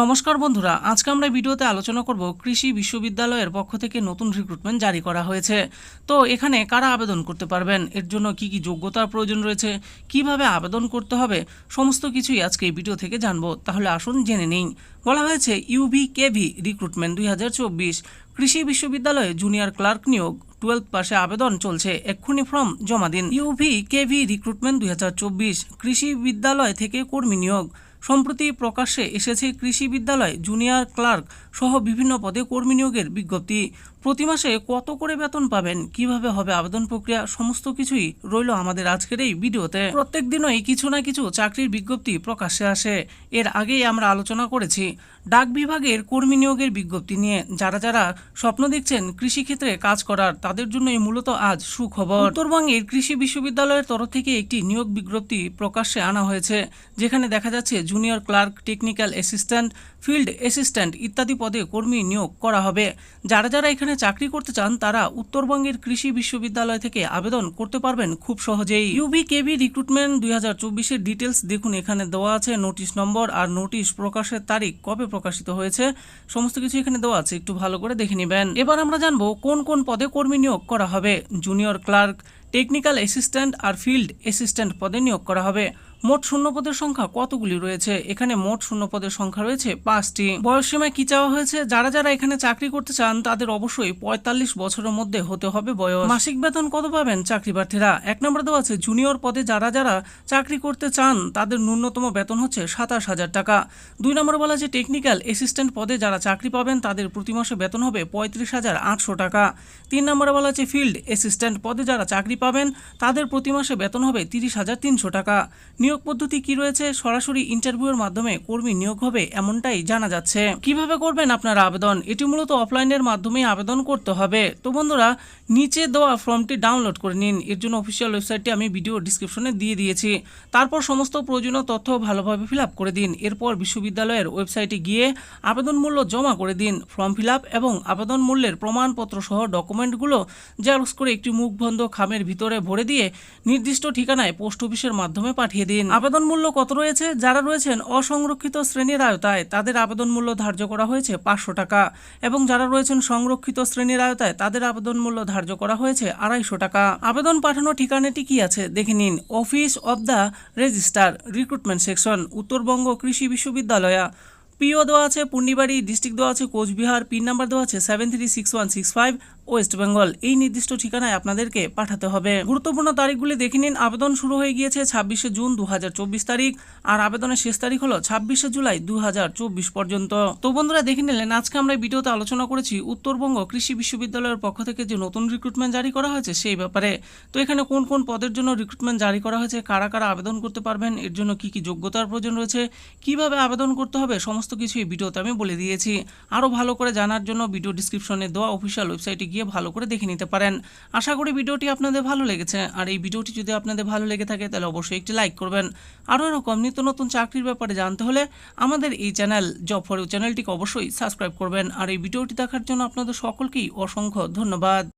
নমস্কার বন্ধুরা, আজকে আমরা ভিডিওতে আলোচনা করব কৃষি বিশ্ববিদ্যালয়ের পক্ষ থেকে নতুন রিক্রুটমেন্ট জারি করা হয়েছে। তো এখানে কারা আবেদন করতে পারবেন? এর জন্য কি কি যোগ্যতার প্রয়োজন রয়েছে? কীভাবে আবেদন করতে হবে? সমস্ত কিছুই আজকে এই ভিডিও থেকে জানব। তাহলে আসুন জেনে নিই। বলা হয়েছে ইউভি কেভি রিক্রুটমেন্ট দুই হাজার চব্বিশ, কৃষি বিশ্ববিদ্যালয়ে জুনিয়র ক্লার্ক নিয়োগ টুয়েলভ পাশে আবেদন চলছে, এক্ষুনি ফর্ম জমা দিন। ইউভি কেভি রিক্রুটমেন্ট দুই হাজার চব্বিশ, কৃষি বিদ্যালয় থেকে কর্মী নিয়োগ সম্প্রতি প্রকাশ্যে এসেছে কৃষি বিদ্যালয় জুনিয়র ক্লার্ক সহ বিভিন্ন পদে কর্মী নিয়োগের বিজ্ঞপ্তি। প্রতি মাসে কত করে বেতন পাবেন, কীভাবে হবে আবেদন প্রক্রিয়া, সমস্ত কিছুই রইল আমাদের আজকের এই ভিডিওতে। প্রত্যেক দিনই কিছু না কিছু চাকরির বিজ্ঞপ্তি প্রকাশ্যে আসে। এর আগেই আমরা আলোচনা করেছি ডাক বিভাগের কর্মী নিয়োগের বিজ্ঞপ্তি নিয়ে। যারা যারা স্বপ্ন দেখছেন কৃষিক্ষেত্রে কাজ করার, তাদের জন্যই মূলত আজ সুখবর। উত্তরবঙ্গের কৃষি বিশ্ববিদ্যালয়ের তরফ থেকে একটি নিয়োগ বিজ্ঞপ্তি প্রকাশ্যে আনা হয়েছে, যেখানে দেখা যাচ্ছে junior clerk technical assistant field assistant ইত্যাদি পদে কর্মী নিয়োগ করা হবে। যারা যারা এখানে চাকরি করতে চান, তারা উত্তরবঙ্গের কৃষি বিশ্ববিদ্যালয় থেকে আবেদন করতে পারবেন খুব সহজেই। ইউবি কেবি রিক্রুটমেন্ট দুই হাজার চব্বিশের ডিটেলস দেখুন, এখানে দেওয়া আছে নোটিশ নম্বর আর নোটিশ প্রকাশের তারিখ কবে প্রকাশিত হয়েছে। সমস্ত কিছু এখানে দেওয়া আছে, একটু ভালো করে দেখে নেবেন। এবার আমরা জানব কোন কোন পদে কর্মী নিয়োগ করা হবে। জুনিয়র ক্লার্ক টেকনিক্যাল অ্যাসিস্ট্যান্ট আর ফিল্ড অ্যাসিস্ট্যান্ট পদে নিয়োগ করা হবে। মোট শূন্যপদের সংখ্যা কতগুলি রয়েছে? এখানে মোট শূন্যপদের সংখ্যা রয়েছে পাঁচটি। বয়সসীমায় কি চাওয়া হয়েছে? যারা যারা এখানে চাকরি করতে চান, তাদের অবশ্যই পঁয়তাল্লিশ বছরের মধ্যে হতে হবে বয়স। মাসিক বেতন কত পাবেন চাকরি প্রার্থীরা এক নম্বর দেওয়া আছে জুনিয়র পদে যারা যারা চাকরি করতে চান, তাদের ন্যূনতম বেতন হচ্ছে সাতাশ হাজার টাকা। দুই নম্বর বলা আছে টেকনিক্যাল অ্যাসিস্ট্যান্ট পদে যারা চাকরি পাবেন, তাদের প্রতি মাসে বেতন হবে পঁয়ত্রিশ হাজার আটশো টাকা। তিন নম্বরে বলা আছে ফিল্ড অ্যাসিস্ট্যান্ট পদে যারা চাকরি পাবেন, তাদের প্রতি মাসে বেতন হবে তিরিশ হাজার তিনশো টাকা। নিয়োগ পদ্ধতি কি রয়েছে? সরাসরি ইন্টারভিউয়ের মাধ্যমে কর্মী নিয়োগ হবে এমনটাই জানা যাচ্ছে। কীভাবে করবেন আপনার আবেদন? এটি মূলত অফলাইনের মাধ্যমে আবেদন করতে হবে। তো বন্ধুরা, নিচে দেওয়া ফর্মটি ডাউনলোড করে নিন। এর জন্য অফিসিয়াল ওয়েবসাইটটি আমি ভিডিও ডিসক্রিপশনে দিয়ে দিয়েছি। তারপর সমস্ত প্রয়োজনীয় তথ্য ভালোভাবে ফিল করে দিন। এরপর বিশ্ববিদ্যালয়ের ওয়েবসাইটে গিয়ে আবেদন মূল্য জমা করে দিন। ফর্ম ফিল এবং আবেদন মূল্যের প্রমাণপত্র সহ ডকুমেন্টগুলো জেরক্স করে একটি মুখবন্ধ খামের ভিতরে ভরে দিয়ে নির্দিষ্ট ঠিকানায় পোস্ট অফিসের মাধ্যমে পাঠিয়ে দিন। আবেদন মূল্য কত রয়েছে? যারা রয়েছেন অসংরক্ষিত শ্রেণির আয়তায় তাদের আবেদন মূল্য ধার্য করা হয়েছে পাঁচশো টাকা। এবং যারা রয়েছেন সংরক্ষিত শ্রেণির আয়তায় তাদের আবেদন মূল্য ধার্য করা হয়েছে আড়াইশো টাকা। আবেদন পাঠানো ঠিকানাটি কি আছে? দেখে নিন। Office of the registrar recruitment section, Uttarbanga Krishi Viswavidyalaya. PO দেওয়া আছে পূর্ণিবাড়ি ডিস্ট্রিক্ট দেওয়া আছে, কোচবিহার পিন নাম্বার দেওয়া আছে seven three six one six five West Bengal এই নির্দিষ্ট ঠিকানায় আপনাদেরকে পাঠাতে হবে। গুরুত্বপূর্ণ তারিখগুলি দেখে নিন। আবেদন শুরু হয়ে গিয়েছে ছাব্বিশে জুন দু হাজার চব্বিশ তারিখ আর আবেদনের শেষ তারিখ হলো ছাব্বিশে জুলাই দু হাজার চব্বিশ পর্যন্ত। তো বন্ধুরা, দেখে নিলেন, আজকে আমরা ভিডিওতে আলোচনা করেছি উত্তরবঙ্গ কৃষি বিশ্ববিদ্যালয়ের পক্ষ থেকে যে নতুন রিক্রুটমেন্ট জারি করা হয়েছে সেই ব্যাপারে। তো এখানে কোন কোন পদের জন্য রিক্রুটমেন্ট জারি করা হয়েছে, কারা কারা আবেদন করতে পারবেন, এর জন্য কি কি যোগ্যতার প্রয়োজন রয়েছে, কীভাবে আবেদন করতে হবে, সমস্ত কিছু এই ভিডিওতে আমি বলে দিয়েছি। আরও ভালো করে জানার জন্য ভিডিও ডিসক্রিপশনে দেওয়া অফিসিয়াল ওয়েবসাইটে গিয়ে ভালো করে দেখে নিতে পারেন। আশা করি ভিডিওটি আপনাদের ভালো লেগেছে। আর এই ভিডিওটি যদি আপনাদের ভালো লেগে থাকে, তাহলে অবশ্যই একটি লাইক করবেন। আরও এরকম নিত্য নতুন চাকরির ব্যাপারে জানতে হলে আমাদের এই চ্যানেল জব ফর চ্যানেলটিকে অবশ্যই সাবস্ক্রাইব করবেন। আর এই ভিডিওটি দেখার জন্য আপনাদের সকলকেই অসংখ্য ধন্যবাদ।